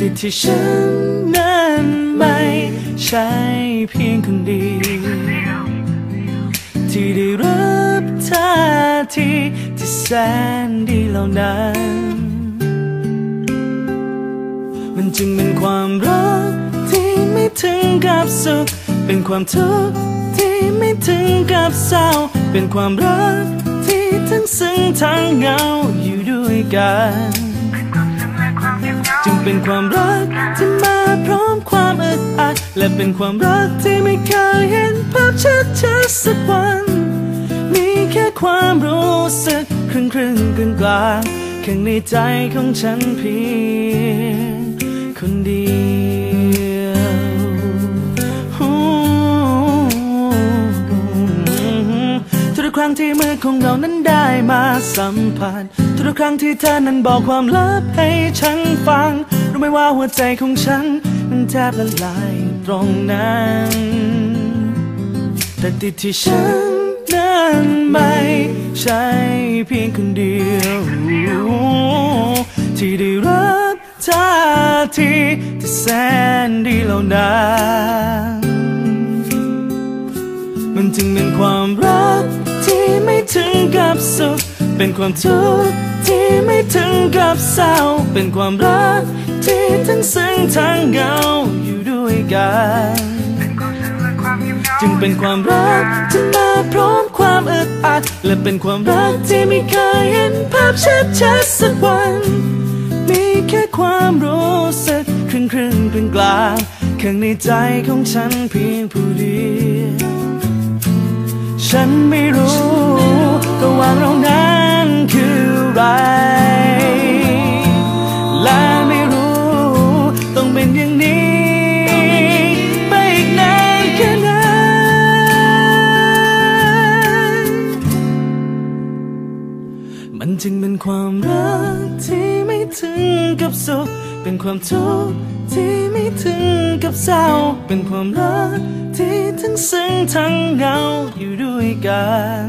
ต่ติที่ฉันนั้นไม่ใช่เพียงคนเดียวที่ได้รับท่าทีที่แสนดีเหล่านั้น มันจึงเป็นความรักที่ไม่ถึงกับสุข เป็นความทุกข์ที่ไม่ถึงกับเศร้า เป็นความรักที่ทั้งซึ้งทั้งเหงาอยู่ด้วยกัน จึงเป็นความรักที่มาพร้อมความอึดอัดและเป็นความรักที่ไม่เคยเห็นภาพชัดชัดสักวัน มีแค่ความรู้สึกครึ่งครึ่งกลางกลางๆข้างในใจของฉันเพียงคนเดียวทุกครั้งที่มือของเรานั้นได้มาสัมผัส ทุกครั้งที่เธอนั้นบอกความลับให้ฉันฟัง รู้ไหมว่าหัวใจของฉันมันแทบละลายตรงนั้น แต่ติดที่ฉันนั้นไม่ใช่เพียงคนเดียว ที่ได้รับท่าทีที่แสนดีเหล่านั้นมันจึงเป็นความรักที่ไม่ถึงกับสุข เป็นความทุกข์ที่ไม่ถึงกับเศร้า เป็นความรักที่ทั้งซึ้งทั้งเหงาอยู่ด้วยกันจึงเป็นความรักที่มาพร้อมความอึดอัด และเป็นความรักที่ไม่เคยเห็นภาพชัดชัดสักวัน มีแค่ความรู้สึกครึ่งครึ่งกลางกลางข้างในใจของฉันเพียงผู้เดียว ฉันไม่รู้ระหว่างเรานั้นคืออะไร และไม่รู้ต้องเป็นอย่างนี้ ไปอีกนานแค่ไหนมันจึงเป็นความรักที่ไม่ถึงกับสุข เป็นความทุกข์ที่ไม่ถึงกับเศร้า เป็นความรัก ที่ทั้งซึ้งทั้งเหงาอยู่ด้วยกัน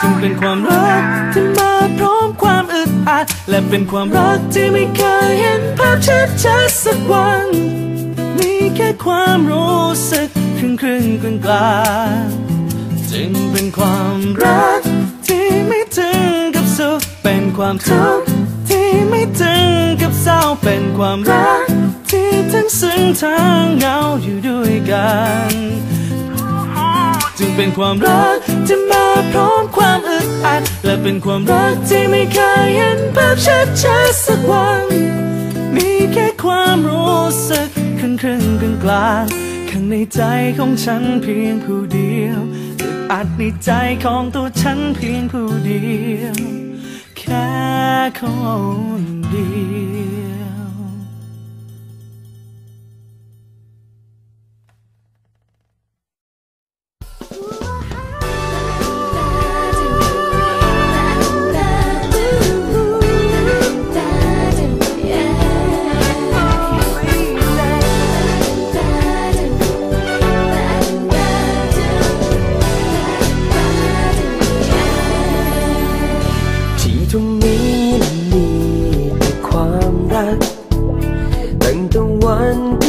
จึงเป็นความรักที่มาพร้อมความอึดอัด และเป็นความรักที่ไม่เคยเห็นภาพชัดชัดสักวัน มีแค่ความรู้สึกครึ่งครึ่งกลางกลางจึงเป็นความรักที่ไม่ถึงกับสุขเป็นความทุกข์ที่ไม่ถึงกับเศร้าเป็นความรัก ที่ทั้งซึ้งทั้งเหงาอยู่ด้วยกัน จึงเป็นความรักที่มาพร้อมความอึดอัด และเป็นความรักที่ไม่เคยเห็นภาพชัดชัดสักวัน มีแค่ความรู้สึกครึ่งครึ่งกลางกลางๆข้างในใจของฉันเพียงผู้เดียวอึดอัดในใจของตัวฉันเพียงผู้เดียว แค่คนเดียว one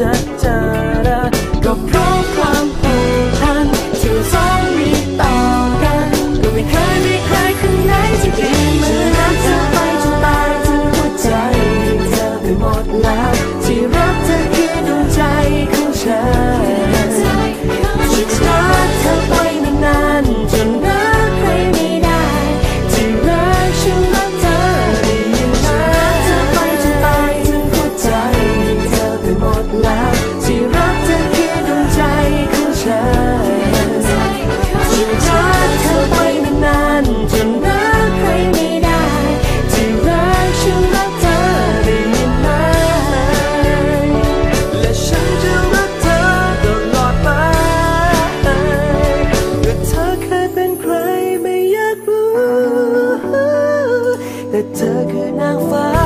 จะ tertegun nafas?